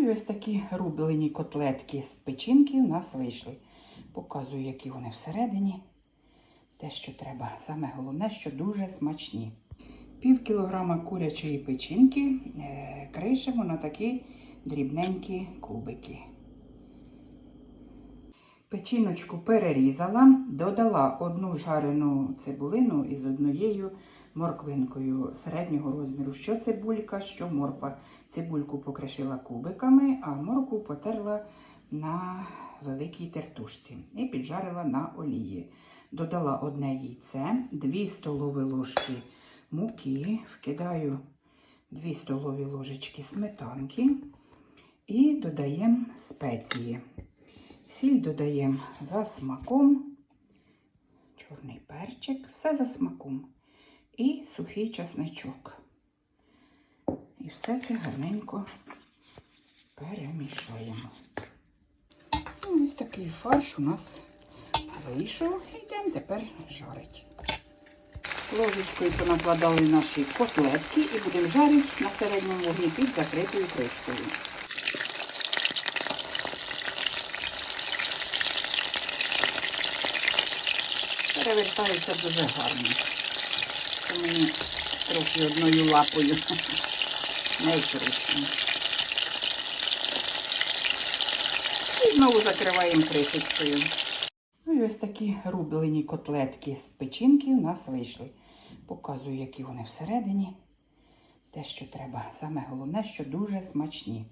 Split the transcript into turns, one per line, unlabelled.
Ну і ось такі рублені котлетки з печінки у нас вийшли. Показую, які вони всередині. Те, що треба. Саме головне, що дуже смачні. Пів кілограма курячої печінки е, кришимо на такі дрібненькі кубики. Печіночку перерізала, додала одну жарену цибулину із однією морквинкою середнього розміру. Що цибулька, що морква. Цибульку покришила кубиками, а моркву потерла на великій тертушці і піджарила на олії. Додала одне яйце, 2 столові ложки муки, вкидаю 2 столові ложечки сметанки і додаємо спеції. Сіль додаємо за смаком, чорний перчик, все за смаком. І сухий чесничок. І все це гарненько перемішаємо. Ну, Ось такий фарш у нас вийшов. Йдемо тепер жарити. Ложечкою понакладали наші котлетки і будемо жарити на середньому вогні під закритою кришкою. Перевертаються дуже гарно. Це мені трохи одною лапою незручно. І знову закриваємо кришечкою. Ну і ось такі рублені котлетки з печінки у нас вийшли. Показую, які вони всередині. Те, що треба. Саме головне, що дуже смачні.